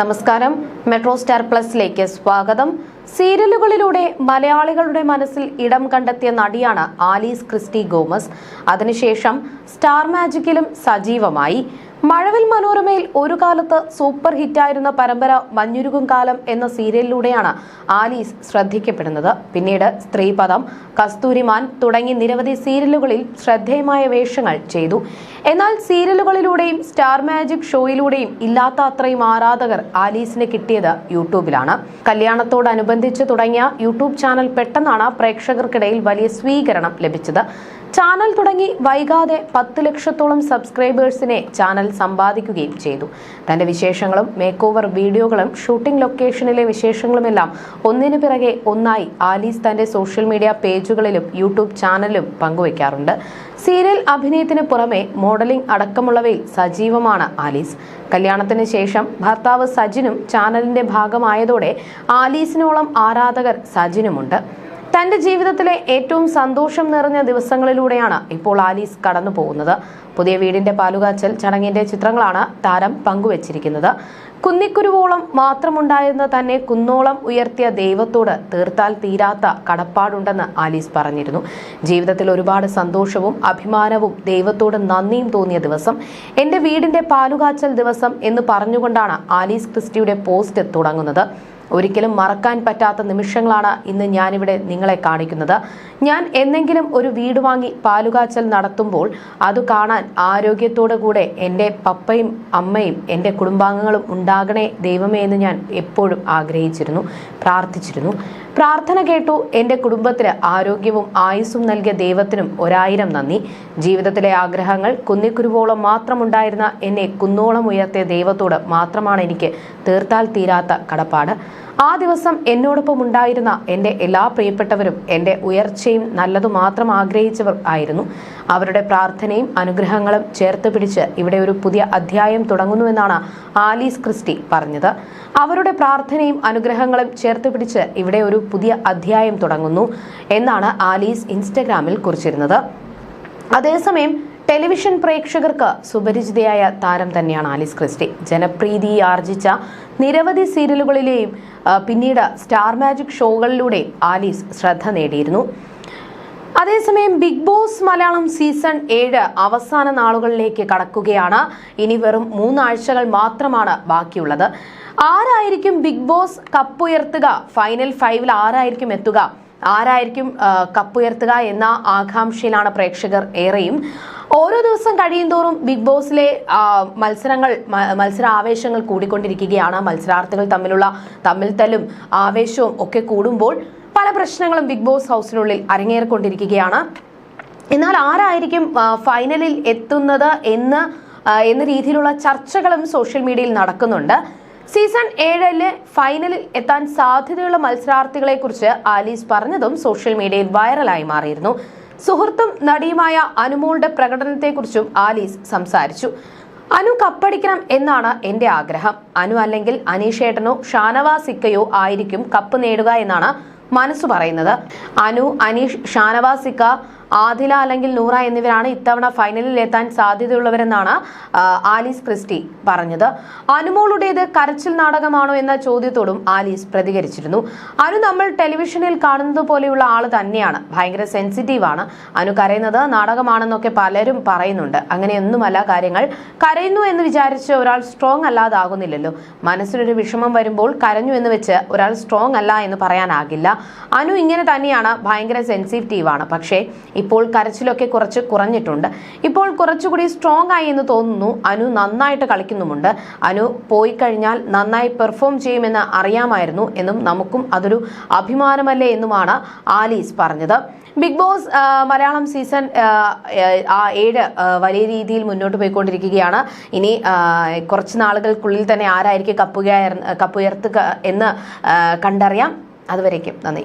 നമസ്കാരം. Metro star പ്ലസിലേക്ക് സ്വാഗതം. സീരിയലുകളിലൂടെ മലയാളികളുടെ മനസ്സിൽ ഇടം കണ്ടെത്തിയ നടിയാണ് ആലീസ് ക്രിസ്റ്റി ഗോമസ്. അതിനുശേഷം സ്റ്റാർ മാജിക്കിലും സജീവമായി. മഴവിൽ മനോരമയിൽ ഒരു കാലത്ത് സൂപ്പർ ഹിറ്റായിരുന്ന പരമ്പര മഞ്ഞുരുകും കാലം എന്ന സീരിയലിലൂടെയാണ് ആലീസ് ശ്രദ്ധിക്കപ്പെടുന്നത്. പിന്നീട് സ്ത്രീപദം കസ്തൂരിമാൻ തുടങ്ങി നിരവധി സീരിയലുകളിൽ ശ്രദ്ധേയമായ വേഷങ്ങൾ ചെയ്തു. എന്നാൽ സീരിയലുകളിലൂടെയും സ്റ്റാർ മാജിക് ഷോയിലൂടെയും ഇല്ലാത്ത അത്രയും ആരാധകർ ആലീസിന് കിട്ടിയത് യൂട്യൂബിലാണ്. കല്യാണത്തോടനുബന്ധിച്ച് തുടങ്ങിയ യൂട്യൂബ് ചാനൽ പെട്ടെന്നാണ് പ്രേക്ഷകർക്കിടയിൽ വലിയ സ്വീകരണം ലഭിച്ചത്. ചാനൽ തുടങ്ങി വൈകാതെ പത്ത് ലക്ഷത്തോളം സബ്സ്ക്രൈബേഴ്സിനെ ചാനൽ സമ്പാദിക്കുകയും ചെയ്തു. തന്റെ വിശേഷങ്ങളും മേക്ക് ഓവർ വീഡിയോകളും ഷൂട്ടിംഗ് ലൊക്കേഷനിലെ വിശേഷങ്ങളുമെല്ലാം ഒന്നിനു പിറകെ ഒന്നായി ആലീസ് തന്റെ സോഷ്യൽ മീഡിയ പേജുകളിലും യൂട്യൂബ് ചാനലിലും പങ്കുവയ്ക്കാറുണ്ട് സീരിയൽ അഭിനയത്തിന് പുറമെ മോഡലിംഗ് അടക്കമുള്ളവയിൽ സജീവമാണ് ആലീസ്. കല്യാണത്തിന് ശേഷം ഭർത്താവ് സജിനും ചാനലിന്റെ ഭാഗമായതോടെ ആലീസിനോളം ആരാധകർ സജിനുമുണ്ട്. തന്റെ ജീവിതത്തിലെ ഏറ്റവും സന്തോഷം നിറഞ്ഞ ദിവസങ്ങളിലൂടെയാണ് ഇപ്പോൾ ആലീസ് കടന്നു പോകുന്നത്. പുതിയ വീടിന്റെ പാലുകാച്ചൽ ചടങ്ങിന്റെ ചിത്രങ്ങളാണ് താരം പങ്കുവച്ചിരിക്കുന്നത്. കുന്നിക്കുരുവോളം മാത്രമുണ്ടായിരുന്ന തന്നെ കുന്നോളം ഉയർത്തിയ ദൈവത്തോട് തീർത്താൽ തീരാത്ത കടപ്പാടുണ്ടെന്ന് ആലീസ് പറഞ്ഞിരുന്നു. ജീവിതത്തിൽ ഒരുപാട് സന്തോഷവും അഭിമാനവും ദൈവത്തോട് നന്ദിയും തോന്നിയ ദിവസം എന്റെ വീടിന്റെ പാലുകാച്ചൽ ദിവസം എന്ന് പറഞ്ഞുകൊണ്ടാണ് ആലീസ് ക്രിസ്റ്റിയുടെ പോസ്റ്റ് തുടങ്ങുന്നത്. ഒരിക്കലും മറക്കാൻ പറ്റാത്ത നിമിഷങ്ങളാണ് ഇന്ന് ഞാനിവിടെ നിങ്ങളെ കാണിക്കുന്നത്. ഞാൻ എന്നെങ്കിലും ഒരു വീട് വാങ്ങി പാലുകാച്ചൽ നടത്തുമ്പോൾ അത് കാണാൻ ആരോഗ്യത്തോടു കൂടെ എന്റെ പപ്പയും അമ്മയും എന്റെ കുടുംബാംഗങ്ങളും ഉണ്ടാകണേ ദൈവമേ എന്ന് ഞാൻ എപ്പോഴും ആഗ്രഹിച്ചിരുന്നു പ്രാർത്ഥിച്ചിരുന്നു. പ്രാർത്ഥന കേട്ടു. എന്റെ കുടുംബത്തിന് ആരോഗ്യവും ആയുസ്സും നൽകിയ ദൈവത്തിനും ഒരായിരം നന്ദി. ജീവിതത്തിലെ ആഗ്രഹങ്ങൾ കുന്നിക്കുരുവോളം മാത്രമുണ്ടായിരുന്ന എന്നെ കുന്നോളം ഉയർത്തിയ ദൈവത്തോട് മാത്രമാണ് എനിക്ക് തീർത്താൽ തീരാത്ത കടപ്പാട്. ആ ദിവസം എന്നോടൊപ്പം ഉണ്ടായിരുന്ന എന്റെ എല്ലാ പ്രിയപ്പെട്ടവരും എന്റെ ഉയർച്ചയും നല്ലതു മാത്രം ആഗ്രഹിച്ചവർ ആയിരുന്നു. അവരുടെ പ്രാർത്ഥനയും അനുഗ്രഹങ്ങളും ചേർത്ത് പിടിച്ച് ഇവിടെ ഒരു പുതിയ അധ്യായം തുടങ്ങുന്നുവെന്നാണ് ആലീസ് ക്രിസ്റ്റി പറഞ്ഞത്. അവരുടെ പ്രാർത്ഥനയും അനുഗ്രഹങ്ങളും ചേർത്ത് പിടിച്ച് ഇവിടെ ഒരു പുതിയ അധ്യായം തുടങ്ങുന്നു എന്നാണ് ആലീസ് ഇൻസ്റ്റഗ്രാമിൽ കുറിച്ചിരുന്നത്. അതേസമയം ടെലിവിഷൻ പ്രേക്ഷകർക്ക് സുപരിചിതയായ താരം തന്നെയാണ് ആലിസ് ക്രിസ്റ്റി. ജനപ്രീതി ആർജിച്ച നിരവധി സീരിയലുകളിലെയും പിന്നീട് സ്റ്റാർ മാജിക് ഷോകളിലൂടെ ആലീസ് ശ്രദ്ധ നേടിയിരുന്നു. അതേസമയം ബിഗ് ബോസ് മലയാളം സീസൺ ഏഴ് അവസാന നാളുകളിലേക്ക് കടക്കുകയാണ്. ഇനി വെറും മൂന്നാഴ്ചകൾ മാത്രമാണ് ബാക്കിയുള്ളത്. ആരായിരിക്കും ബിഗ് ബോസ് കപ്പുയർത്തുക ഫൈനൽ ഫൈവിൽ ആരായിരിക്കും എത്തുക? ആരായിരിക്കും കപ്പുയർത്തുക എന്ന ആകാംക്ഷയിലാണ് പ്രേക്ഷകർ ഏറെയും. ഓരോ ദിവസം കഴിയുന്തോറും ബിഗ് ബോസിലെ മത്സരങ്ങൾ മത്സര ആവേശങ്ങൾ കൂടിക്കൊണ്ടിരിക്കുകയാണ്. മത്സരാർത്ഥികൾ തമ്മിലുള്ള തമ്മിൽ തല്ലും ആവേശവും ഒക്കെ കൂടുമ്പോൾ പല പ്രശ്നങ്ങളും ബിഗ് ബോസ് ഹൗസിനുള്ളിൽ അരങ്ങേറിക്കൊണ്ടിരിക്കുകയാണ്. എന്നാൽ ആരായിരിക്കും ഫൈനലിൽ എത്തുന്നത് എന്ന് എന്ന രീതിയിലുള്ള ചർച്ചകളും സോഷ്യൽ മീഡിയയിൽ നടക്കുന്നുണ്ട്. സീസൺ ഏഴിൽ ഫൈനലിൽ എത്താൻ സാധ്യതയുള്ള മത്സരാർത്ഥികളെ കുറിച്ച് ആലീസ് പറഞ്ഞതും സോഷ്യൽ മീഡിയയിൽ വൈറലായി മാറിയിരുന്നു. സുഹൃത്തും നടിയുമായ അനുമോളുടെ പ്രകടനത്തെക്കുറിച്ചും ആലീസ് സംസാരിച്ചു. അനു കപ്പടിക്കണം എന്നാണ് എന്റെ ആഗ്രഹം. അനു അല്ലെങ്കിൽ അനീഷേട്ടനോ ഷാനവാസിക്കയോ ആയിരിക്കും കപ്പ് നേടുക എന്നാണ് മനസ്സ് പറയുന്നത്. അനു അനീഷ് ഷാനവാസിക്ക ആദില അല്ലെങ്കിൽ നൂറ എന്നിവരാണ് ഇത്തവണ ഫൈനലിൽ എത്താൻ സാധ്യതയുള്ളവരെന്നാണ് ആലീസ് ക്രിസ്റ്റി പറഞ്ഞത്. അനുമോളുടേത് കരച്ചിൽ നാടകമാണോ എന്ന ചോദ്യത്തോടും ആലീസ് പ്രതികരിച്ചിരുന്നു. അനു നമ്മൾ ടെലിവിഷനിൽ കാണുന്നത് പോലെയുള്ള ആൾ തന്നെയാണ്. ഭയങ്കര സെൻസിറ്റീവ് ആണ്. അനു കരയുന്നത് നാടകമാണെന്നൊക്കെ പലരും പറയുന്നുണ്ട്. അങ്ങനെയൊന്നുമല്ല കാര്യങ്ങൾ. കരയുന്നു എന്ന് വിചാരിച്ച് ഒരാൾ സ്ട്രോങ് അല്ലാതാകുന്നില്ലല്ലോ. മനസ്സിനൊരു വിഷമം വരുമ്പോൾ കരഞ്ഞു എന്ന് വെച്ച് ഒരാൾ സ്ട്രോങ് അല്ല എന്ന് പറയാനാകില്ല. അനു ഇങ്ങനെ തന്നെയാണ് ഭയങ്കര സെൻസിറ്റീവ് ആണ്. പക്ഷേ ഇപ്പോൾ കരച്ചിലൊക്കെ കുറച്ച് കുറഞ്ഞിട്ടുണ്ട്. ഇപ്പോൾ കുറച്ചുകൂടി സ്ട്രോങ് ആയി എന്ന് തോന്നുന്നു. അനു നന്നായിട്ട് കളിക്കുന്നുമുണ്ട്. അനു പോയി കഴിഞ്ഞാൽ നന്നായി പെർഫോം ചെയ്യുമെന്ന് അറിയാമായിരുന്നു എന്നും നമുക്കും അതൊരു അഭിമാനമല്ലേ എന്നുമാണ് ആലീസ് പറഞ്ഞത്. ബിഗ് ബോസ് മലയാളം സീസൺ ആ, ഏഴ് വലിയ രീതിയിൽ മുന്നോട്ട് പോയിക്കൊണ്ടിരിക്കുകയാണ്. ഇനി കുറച്ച് നാളുകൾക്കുള്ളിൽ തന്നെ ആരായിരിക്കും കപ്പുകയർ കപ്പുയർത്തുക എന്ന് കണ്ടറിയാം. അതുവരേക്കും നന്ദി.